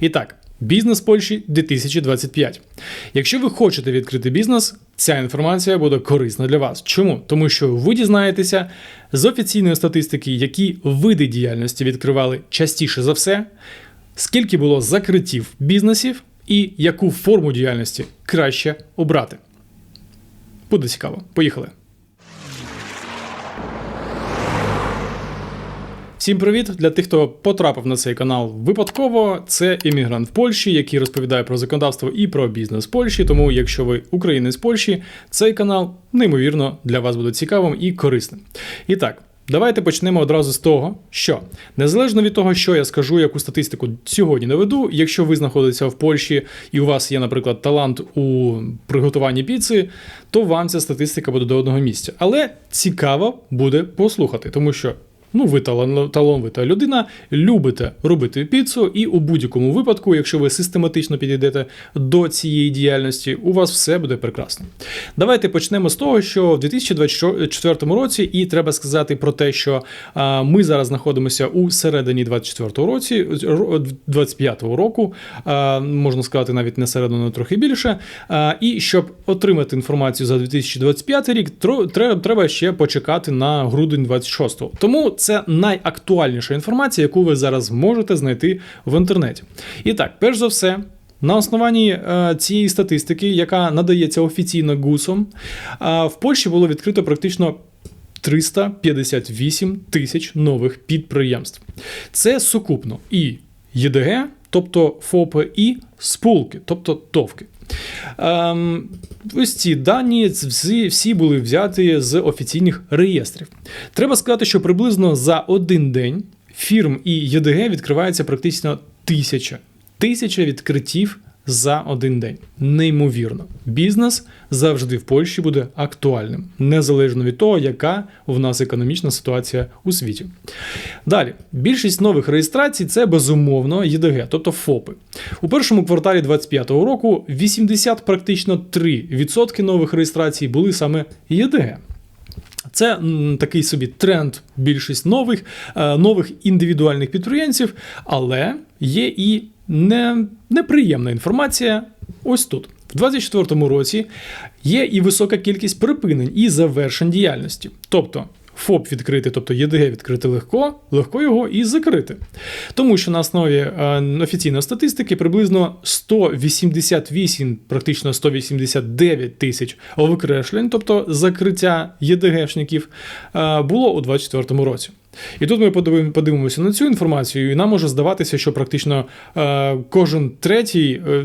І так, бізнес Польщі 2025. Якщо ви хочете відкрити бізнес, ця інформація буде корисна для вас. Чому? Тому що ви дізнаєтеся з офіційної статистики, які види діяльності відкривали частіше за все, скільки було закриттів бізнесів і яку форму діяльності краще обрати. Буде цікаво. Поїхали. Всім привіт для тих, хто потрапив на цей канал випадково. Це іммігрант в Польщі, який розповідає про законодавство і про бізнес в Польщі. Тому, якщо ви українець Польщі, цей канал неймовірно для вас буде цікавим і корисним. І так. Давайте почнемо одразу з того, що незалежно від того, що я скажу, яку статистику сьогодні наведу, якщо ви знаходитеся в Польщі і у вас є, наприклад, талант у приготуванні піци, то вам ця статистика буде до одного місця. Але цікаво буде послухати, тому що Ну, ви талан- талановита людина, любите робити піцу, і у будь-якому випадку, якщо ви систематично підійдете до цієї діяльності, у вас все буде прекрасно. Давайте почнемо з того, що в 2024 році, і треба сказати про те, що ми зараз знаходимося у середині 24 році, ро- 25 року, можна сказати, навіть не середину, трохи більше. І щоб отримати інформацію за 2025 рік, треба ще почекати на грудень 26-го. Тому це найактуальніша інформація, яку ви зараз можете знайти в інтернеті. І так, перш за все. На основанні е, цієї статистики, яка надається офіційно ГУСом, е, в Польщі було відкрито практично 358 тисяч нових підприємств. Це сукупно і ЄДГ, тобто ФОПи, і спулки, тобто ТОВки. Ем, ось ці дані всі, були взяті з офіційних реєстрів. Треба сказати, що приблизно за один день фірм і ЄДГ відкривається практично тисяча. Тисяча відкриттів за один день. Неймовірно. Бізнес завжди в Польщі буде актуальним, незалежно від того, яка в нас економічна ситуація у світі. Далі, більшість нових реєстрацій це безумовно ЄДГ, тобто ФОПи. У першому кварталі 2025 року 80 практично 3% нових реєстрацій були саме ЄДГ. Це такий собі тренд, більшість нових, е, нових індивідуальних підприємців, але є і не, неприємна інформація ось тут. В 2024 році є і висока кількість припинень і завершень діяльності. Тобто ФОП відкрити, тобто ЄДГ відкрити легко, легко його і закрити. Тому що на основі е, офіційної статистики приблизно 188, практично 189 тисяч викреслень, тобто закриття ЄДГшників, е, було у 2024 році. І тут ми подивимося на цю інформацію, і нам може здаватися, що практично е, кожен третій. е,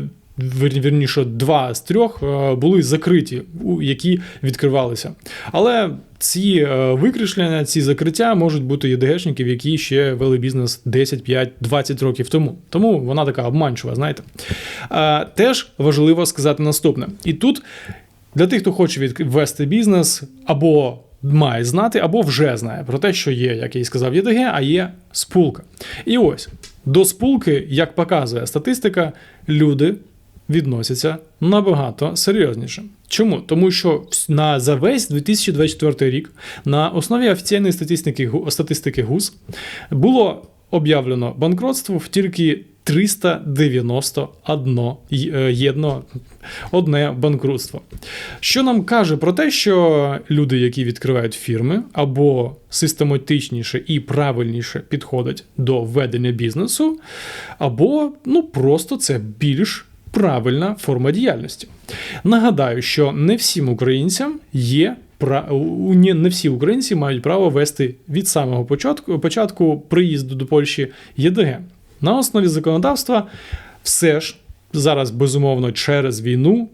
Вірніше, два з трьох е, були закриті, які відкривалися. Але ці викреслення, ці закриття можуть бути ЄДГшників, які ще вели бізнес 10, 5, 20 років тому. Тому вона така обманчива, знаєте. Теж важливо сказати наступне. І тут для тих, хто хоче від- ввести бізнес, або має знати, або вже знає про те, що є, як я і сказав, ЄДГ, а є спулка. І ось до спулки, як показує статистика, люди відносяться набагато серйозніше. Чому? Тому що на за весь 2024 рік на основі офіційної статистики, статистики ГУС було об'явлено банкротство в тільки 391 й- е, єдно одне банкрутство. Що нам каже про те, що люди, які відкривають фірми, або систематичніше і правильніше підходять до ведення бізнесу, або ну просто це більш правильна форма діяльності. Нагадаю, що не всім українцям є не всі українці мають право вести від самого початку, початку приїзду до Польщі ЄДГ. На основі законодавства все ж зараз безумовно через війну.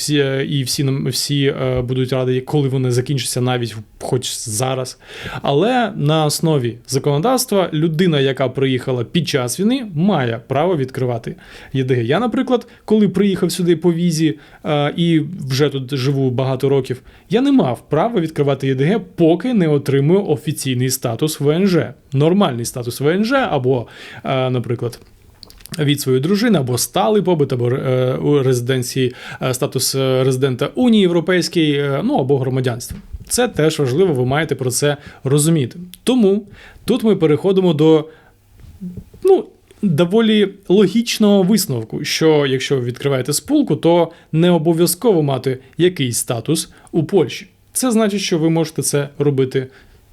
Всі е, і всі всі е, будуть раді, коли вони закінчаться, навіть хоч зараз. Але на основі законодавства людина, яка приїхала під час війни, має право відкривати ЄДГ. Я, наприклад, коли приїхав сюди по візі е, і вже тут живу багато років, я не мав права відкривати ЄДГ, поки не отримую офіційний статус ВНЖ, нормальний статус ВНЖ або, наприклад від своєї дружини або сталий побит, або е, у резиденції е, статус е, резидента Унії Європейської, е, ну або громадянство. Це теж важливо, ви маєте про це розуміти. Тому тут ми переходимо до ну, доволі логічного висновку, що якщо ви відкриваєте спілку, то не обов'язково мати якийсь статус у Польщі. Це значить, що ви можете це робити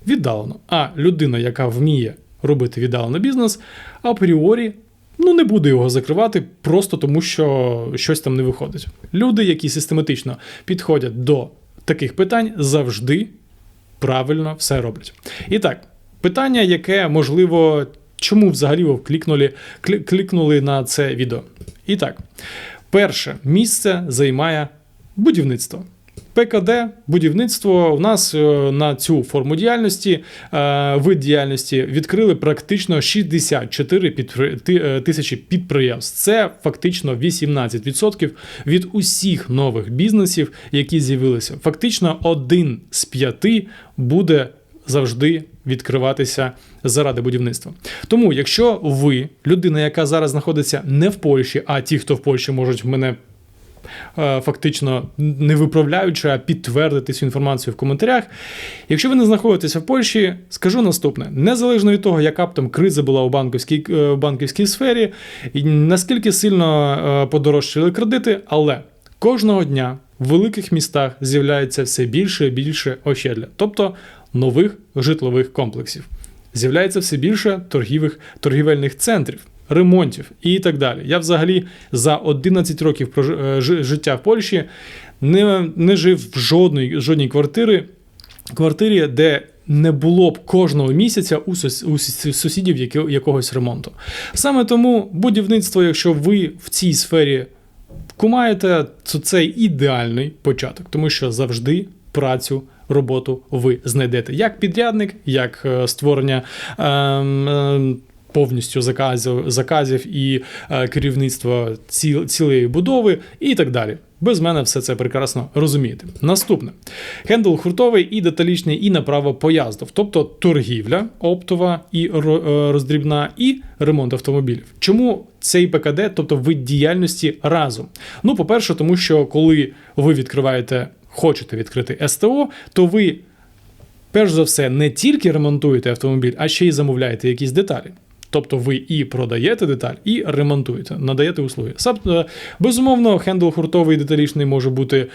віддалено. А людина, яка вміє робити віддалений бізнес, апріорі ну, не буде його закривати просто тому, що щось там не виходить. Люди, які систематично підходять до таких питань, завжди правильно все роблять. І так, питання, яке можливо, чому взагалі ви клікнули, клі- клікнули на це відео. І так, перше місце займає будівництво. ПКД, будівництво у нас е, на цю форму діяльності, е, вид діяльності відкрили практично 64 підпри- ти- е, тисячі підприємств. Це фактично 18% від усіх нових бізнесів, які з'явилися. Фактично один з п'яти буде завжди відкриватися заради будівництва. Тому, якщо ви людина, яка зараз знаходиться не в Польщі, а ті, хто в Польщі можуть мене фактично не виправляючи, а підтвердити цю інформацію в коментарях. Якщо ви не знаходитеся в Польщі, скажу наступне: незалежно від того, яка б там криза була у банківській, е, банківській сфері, наскільки сильно е, подорожчали кредити, але кожного дня в великих містах з'являється все більше і більше ощадля, тобто нових житлових комплексів. З'являється все більше торгівих, торгівельних центрів, ремонтів і так далі. Я взагалі за 11 років е, жи- життя в Польщі не, не жив в жодній, жодній квартири, квартирі, де не було б кожного місяця у, сус, у сусідів якогось ремонту. Саме тому будівництво, якщо ви в цій сфері кумаєте, то це ідеальний початок, тому що завжди працю. Роботу ви знайдете як підрядник, як е, створення ем, повністю заказів, заказів і е, керівництва ціл, цілої будови, і так далі. Без мене все це прекрасно розумієте. Наступне: хендл хуртовий і деталічний, і направо пояздов, тобто торгівля оптова і е, роздрібна, і ремонт автомобілів. Чому цей ПКД, тобто вид діяльності разом? Ну, по-перше, тому що коли ви відкриваєте, хочете відкрити СТО, то ви перш за все не тільки ремонтуєте автомобіль, а ще й замовляєте якісь деталі. Тобто ви і продаєте деталь, і ремонтуєте, надаєте услуги. Е, Безумовно, хендл хуртовий деталічний може бути, е,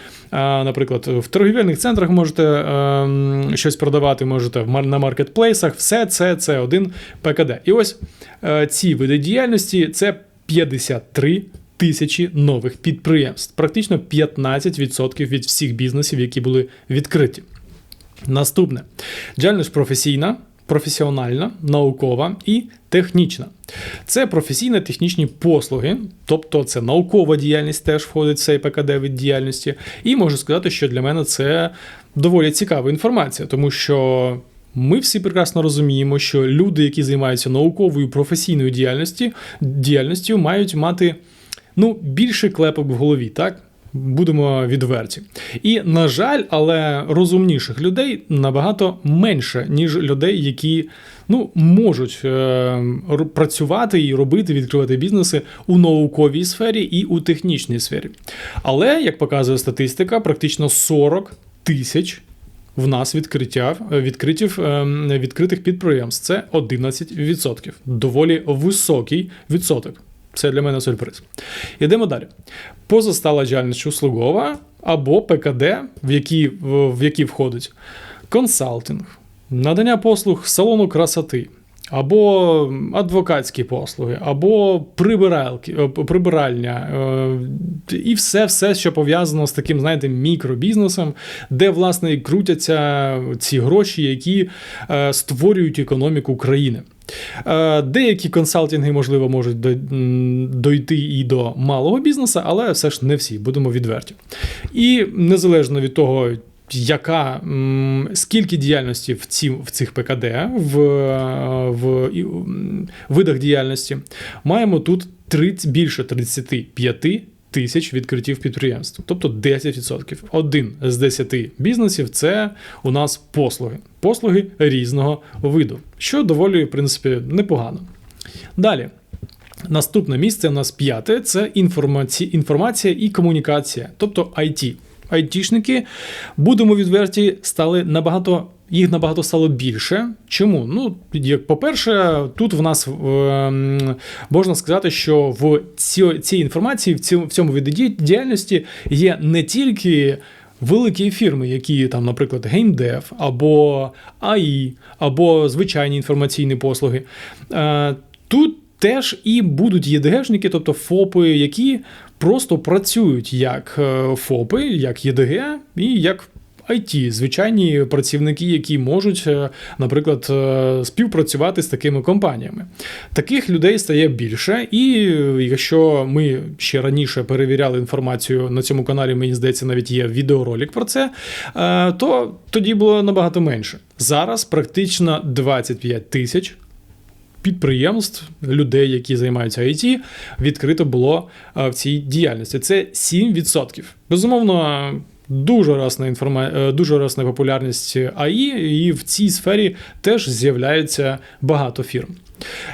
наприклад, в торгівельних центрах можете ем, щось продавати, можете на маркетплейсах. Все це, це один ПКД. І ось е, ці види діяльності це 53 тисячі нових підприємств, практично 15% від всіх бізнесів, які були відкриті. Наступне діяльність професійна, професіональна, наукова і технічна. Це професійно-технічні послуги, тобто це наукова діяльність теж входить в цей ПКД від діяльності. І можу сказати, що для мене це доволі цікава інформація, тому що. Ми всі прекрасно розуміємо, що люди, які займаються науковою професійною діяльністю, діяльністю, мають мати ну, більше клепок в голові, так? Будемо відверті. І, на жаль, але розумніших людей набагато менше, ніж людей, які ну, можуть е, працювати і робити, відкривати бізнеси у науковій сфері і у технічній сфері. Але, як показує статистика, практично 40 тисяч в нас відкриття відкритів, ем, відкритих підприємств. Це 11%. Доволі високий відсоток. Це для мене сюрприз. Йдемо далі. Позастала діяльність услугова або ПКД, в які, в, які входить консалтинг, надання послуг салону красоти, або адвокатські послуги, або прибиралки, е, прибиральня, е, і все, все, що пов'язано з таким, знаєте, мікробізнесом, де, власне, і крутяться ці гроші, які е, створюють економіку країни. Деякі консалтинги, можливо, можуть до- дойти і до малого бізнесу, але все ж не всі, будемо відверті. І незалежно від того, яка скільки діяльності в ці, в цих ПКД в, в видах діяльності, маємо тут 30, більше 35 тисяч відкриттів підприємств, тобто 10%. Один з 10 бізнесів це у нас послуги. Послуги різного виду, що доволі, в принципі, непогано. Далі. Наступне місце у нас п'яте це інформація, інформація і комунікація, тобто IT. Айтішники, будемо відверті, стали набагато їх набагато стало більше. Чому? Ну, як по-перше, тут в нас ем, можна сказати, що в цій, цій інформації, в цьому, в цьому виді діяльності є не тільки. Великі фірми, які там, наприклад, геймдев, або АІ, або звичайні інформаційні послуги. Е, Тут теж і будуть ЄДГшники, тобто ФОПи, які просто працюють як е, ФОПи, як ЄДГ і як IT, звичайні працівники, які можуть, е, наприклад, е, співпрацювати з такими компаніями. Таких людей стає більше, і якщо ми ще раніше перевіряли інформацію на цьому каналі, мені здається, навіть є відеоролик про це, то тоді було набагато менше. Зараз практично 25 тисяч підприємств, людей, які займаються IT, відкрито було е, в цій діяльності. Це 7%. Безумовно. Дуже росна інформа... е, дуже росна популярність АІ, і в цій сфері теж з'являється багато фірм.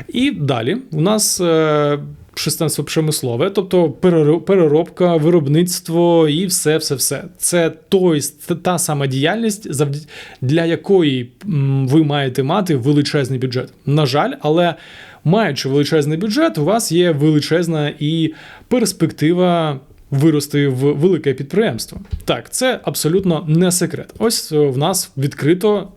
І далі у нас е, шестенство промислове, тобто переробка, виробництво і все, все, все. Це той та сама діяльність, завд- для якої ви маєте мати величезний бюджет. На жаль, але маючи величезний бюджет, у вас є величезна і перспектива. Вирости в велике підприємство. Так, це абсолютно не секрет. Ось е, в нас відкрито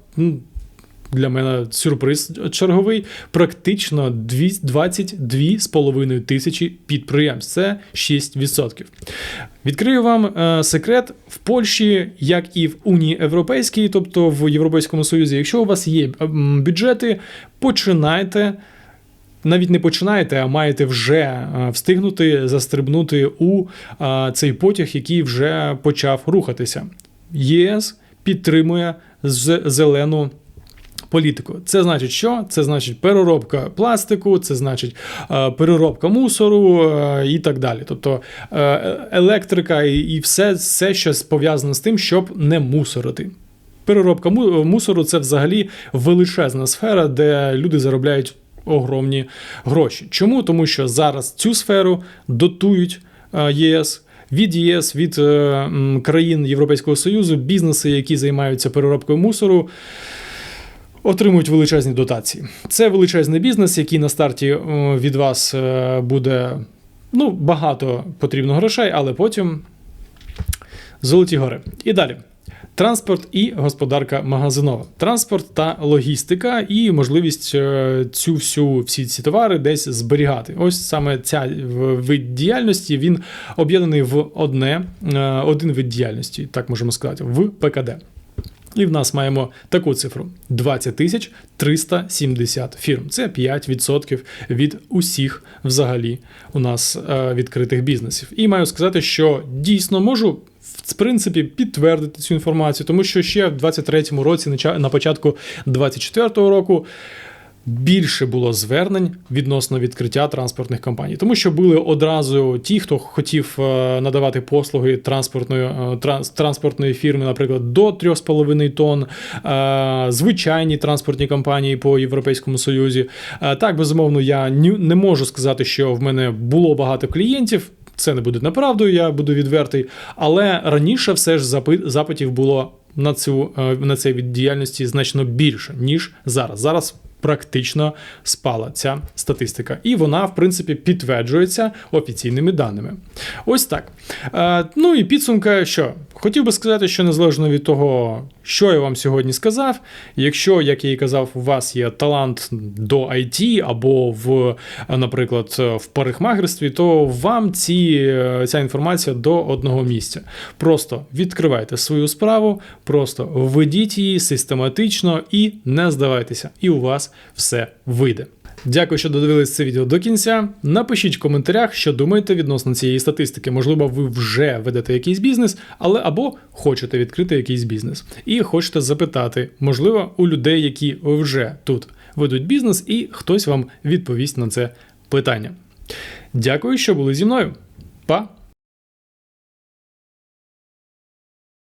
для мене сюрприз черговий. Практично дві- 22,5 тисячі підприємств. Це 6%. Відкрию вам е, секрет в Польщі, як і в Унії Європейській, тобто в Європейському Союзі. Якщо у вас є бюджети, починайте. Навіть не починаєте, а маєте вже е, встигнути застрибнути у е, цей потяг, який вже почав рухатися. ЄС підтримує з- зелену політику. Це значить, що? Це значить переробка пластику, це значить е, переробка мусору е, і так далі. Тобто е, електрика і, все, все, що пов'язане з тим, щоб не мусорити. Переробка мусору це взагалі величезна сфера, де люди заробляють огромні гроші. Чому? Тому що зараз цю сферу дотують ЄС. Від ЄС, від країн Європейського Союзу, бізнеси, які займаються переробкою мусору, отримують величезні дотації. Це величезний бізнес, який на старті е, від вас е, буде ну, багато потрібно грошей, але потім золоті гори. І далі. Транспорт і господарка магазинова. Транспорт та логістика, і можливість е, цю всю всі ці товари десь зберігати. Ось саме ця вид діяльності він об'єднаний в одне, один вид діяльності, так можемо сказати, в ПКД. І в нас маємо таку цифру: 20 тисяч 370 фірм. Це 5% від усіх взагалі у нас е, відкритих бізнесів. І маю сказати, що дійсно можу. В принципі, підтвердити цю інформацію, тому що ще в 23-му році, на початку 24-го року, більше було звернень відносно відкриття транспортних компаній, тому що були одразу ті, хто хотів е, надавати послуги транспортної е, транспортної фірми, наприклад, до 3,5 тонн, е, звичайні транспортні компанії по Європейському Союзі. Так, безумовно, я не можу сказати, що в мене було багато клієнтів. Це не буде неправдою, я буду відвертий. Але раніше все ж запит, запитів було на цю на цей від діяльності значно більше, ніж зараз. Зараз практично спала ця статистика. І вона, в принципі, підтверджується офіційними даними. Ось так. Е, ну і підсумка, що хотів би сказати, що незалежно від того, що я вам сьогодні сказав, якщо, як я і казав, у вас є талант до IT або в, наприклад, в парикмахерстві, то вам ці, е, ця інформація до одного місця. Просто відкривайте свою справу, просто введіть її систематично і не здавайтеся, і у все вийде. Дякую, що додивились це відео до кінця. Напишіть в коментарях, що думаєте відносно цієї статистики. Можливо, ви вже ведете якийсь бізнес, але або хочете відкрити якийсь бізнес. І хочете запитати, можливо, у людей, які вже тут ведуть бізнес, і хтось вам відповість на це питання. Дякую, що були зі мною. Па!